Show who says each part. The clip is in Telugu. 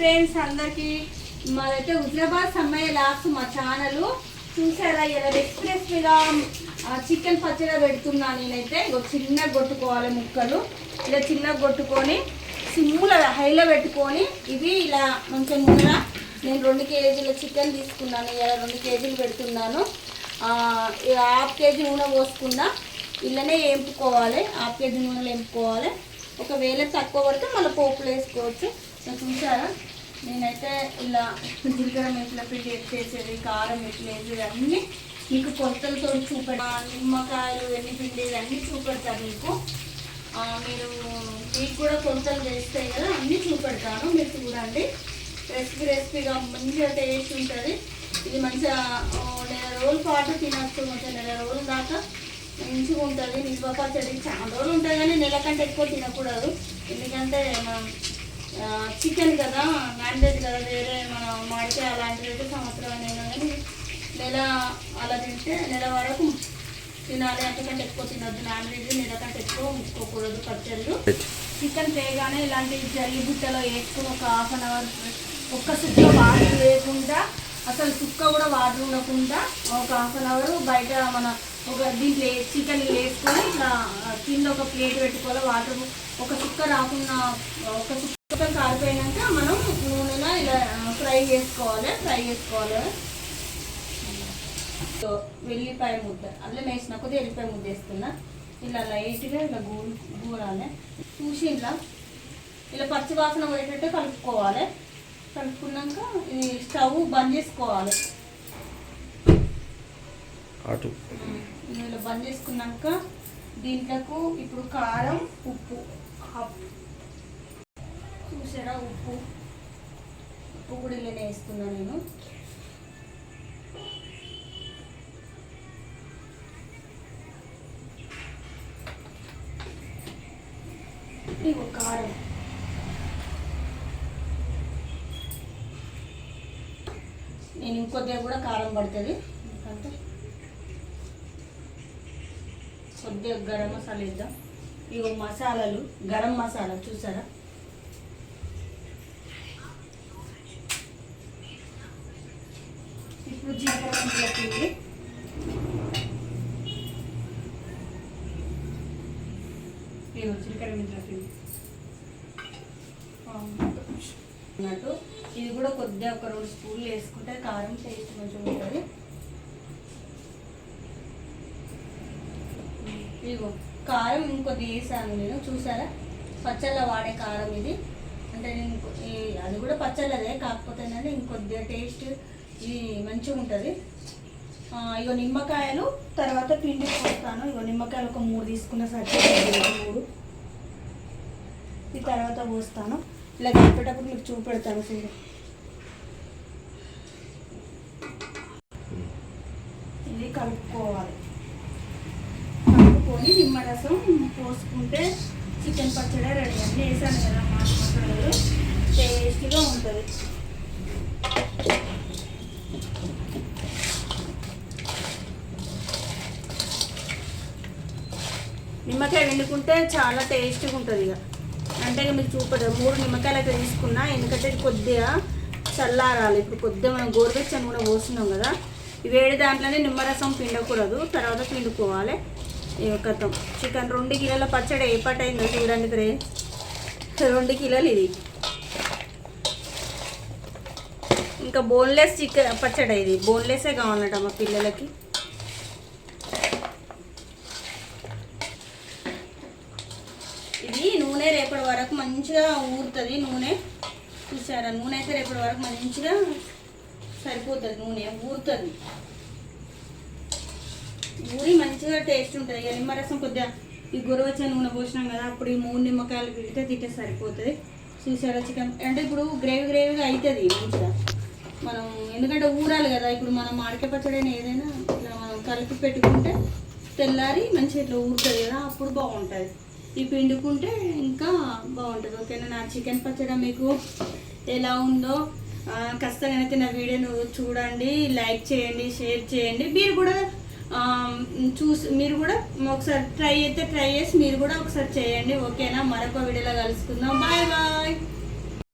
Speaker 1: ఫ్రెండ్స్ అందరికి మాదైతే హుజరాబాద్ సమ్మయ్య లాస్ట్ మా ఛానల్ చూసారా ఇలా ఎక్స్ప్రెస్గా చికెన్ పచ్చడి పెడుతున్నా నేనైతే. చిన్నగా కొట్టుకోవాలి ముక్కలు. ఇలా చిన్నగా కొట్టుకొని సిమ్ముల హైలో పెట్టుకొని ఇవి ఇలా మంచిగా ముందర నేను రెండు కేజీల చికెన్ తీసుకున్నాను ఇలా రెండు కేజీలు పెడుతున్నాను. ఇక హాఫ్ కేజీ నూనె పోసుకున్నా ఇలానే వేపుకోవాలి హాఫ్ కేజీ నూనెలో వేపుకోవాలి ఒకవేళ తక్కువ పడితే మళ్ళీ పోపులు వేసుకోవచ్చు. సో చూసారా నేనైతే ఇలా జీలకర్ర మెంతుల పిండి చేసేది కారం ఎట్లా వేసేది అన్నీ మీకు కొలతలతో చూపెడ నిమ్మకాయలు ఎన్ని పిండి అన్నీ చూపెడతాను మీకు. మీరు మీకు కూడా కొలతలు చేస్తాయి కదా అన్నీ చూపెడతాను మీరు చూడండి. రెసిపీ రెసిపీగా మంచిగా టేస్ట్ ఉంటుంది. ఇది మంచిగా నెల రోజుల పాటు తినచ్చు మంచిగా నెల రోజుల దాకా మంచిగా ఉంటుంది. నిల్వ పచ్చడి చాలా రోజులు ఉంటుంది కానీ నెల కంటే ఎక్కువ తినకూడదు. ఎందుకంటే మనం చికెన్ కదా నాన్ వెజ్ కదా వేరే మన మాడికాయ అలాంటివి అయితే సంవత్సరం అయినా కానీ నెల అలా తింటే నెల వరకు తినాలి అంతకంటే ఎక్కువ తినొద్దు. నాన్ వెజ్ నెల కంటే ఎక్కువ ఉంచుకోకూడదు పచ్చళ్ళు. చికెన్ తేగానే ఇలాంటి జల్లి బుట్టలో వేసుకుని ఒక హాఫ్ అన్ అవర్ ఒక్క సుక్క వాటర్ లేకుండా అసలు సుక్క కూడా వాటర్ ఉండకుండా ఒక హాఫ్ అన్ అవర్ బయట మన ఒక దీంట్లో చికెన్ వేసుకొని ఇట్లా కింద ఒక ప్లేట్ పెట్టుకోవాలి వాటర్ ఒక సుక్క రాకుండా ఒక సుక్క కారిపోయినాక మనం నూనెలో ఇలా ఫ్రై చేసుకోవాలి ఫ్రై చేసుకోవాలి. సో వెల్లిపాయ ముద్ద. అల్లం వేసిన కొద్దిగా వెల్లిపాయ ముద్ద వేస్తున్నా. ఇలా లైట్గా ఇలా గూ గూరాలి చూసి ఇలా ఇలా పచ్చి వాసన పోయేటట్టు కలుపుకోవాలి. కలుపుకున్నాక ఇది స్టవ్ బంద్ చేసుకోవాలి. ఇలా బంద్ చేసుకున్నాక దీంట్లకు ఇప్పుడు కారం ఉప్పు. చూసారా ఉప్పు? ఉప్పు కూడా ఇలానే వేస్తున్నా నేను. కారం. నేను ఇంకొద్దిగా కూడా కారం పడుతుంది. ఎందుకంటే కొద్దిగా గరం మసాలా వేద్దాం. ఇగో మసాలాలు గరం మసాలా చూసారా? ఇప్పుడు జీలకర్ర పిండి. ఇగో జీలకర్ర పిండి. అన్నట్టు. ఇది కూడా కొద్దిగా ఒక రెండు స్పూన్లు వేసుకుంటే కారం టేస్ట్ మంచిగా ఉంటుంది. ఇదిగో కారం ఇంకొద్ది వేసాను నేను చూసారా? పచ్చళ్ళ వాడే కారం ఇది. అంటే నేను అది కూడా పచ్చళ్ళదే కాకపోతే ఏంటంటే ఇంకొద్దిగా టేస్ట్ ఇది మంచిగా ఉంటుంది. ఇగో నిమ్మకాయలు తర్వాత పిండి పోస్తాను. ఇగో నిమ్మకాయలు ఒక మూడు తీసుకున్న సరిపోతుంది మూడు. ఈ తర్వాత పోస్తాను. ఇలా కలిపేటప్పుడు మీకు చూపెడతాను చూడు. ఇది కలుపుకోవాలి. కలుపుకొని నిమ్మరసం పోసుకుంటే చికెన్ పచ్చడి రెడీ అండి. వేసాను కదా మా మసాలాలు టేస్టీగా ఉంటుంది. నిమ్మకాయ వండుకుంటే చాలా టేస్టీగా ఉంటుంది ఇక. అంటే ఇక మీకు చూపదు మూడు నిమ్మకాయలు అయితే తీసుకున్నా ఎందుకంటే కొద్దిగా చల్లారాలి. ఇప్పుడు కొద్దిగా మనం గోరువెచ్చని కూడా పోస్తున్నాం కదా. వేడి దాంట్లోనే నిమ్మరసం పిండకూడదు. తర్వాత పిండుకోవాలి. కథం చికెన్ రెండు కిలోల పచ్చడి ఏ చూడండి ఫ్రే రెండు కిలోలు ఇది. ఇంకా బోన్లెస్ చికెన్ పచ్చడి ఇది. బోన్లెస్సే కావాలన్నట మా పిల్లలకి. ఇది నూనె రేపటి వరకు మంచిగా ఊరుతుంది నూనె. చూసారా? నూనె అయితే రేపటి వరకు మంచిగా సరిపోతుంది నూనె. ఊరుతుంది. ఊరి మంచిగా టేస్ట్ ఉంటుంది. ఇక నిమ్మరసం కొద్దిగా ఈ గొరవచ్చ నూనె పోసినాం కదా అప్పుడు ఈ మూడు నిమ్మకాయలు పిడితే తింటే సరిపోతుంది. చూసారా చికెన్ అంటే ఇప్పుడు గ్రేవీ గ్రేవీగా అవుతుంది మంచిగా. మనం ఎందుకంటే ఊరాలి కదా ఇప్పుడు మనం మామిడికాయ పచ్చడి ఏదైనా ఇలా మనం కలిపి పెట్టుకుంటే తెల్లారి మంచిగా ఇట్లా ఊరుతుంది కదా అప్పుడు బాగుంటుంది. ఈ పిండుకుంటే ఇంకా బాగుంటుంది. ఓకేనా? నా చికెన్ పచ్చడి మీకు ఎలా ఉందో ఖచ్చితంగా అయితే నా వీడియోను చూడండి లైక్ చేయండి షేర్ చేయండి. మీరు కూడా చూసి మీరు కూడా ఒకసారి ట్రై అయితే ట్రై చేసి మీరు కూడా ఒకసారి చేయండి ఓకేనా? మరొక వీడియోలో కలుసుకుందాం. Bye bye.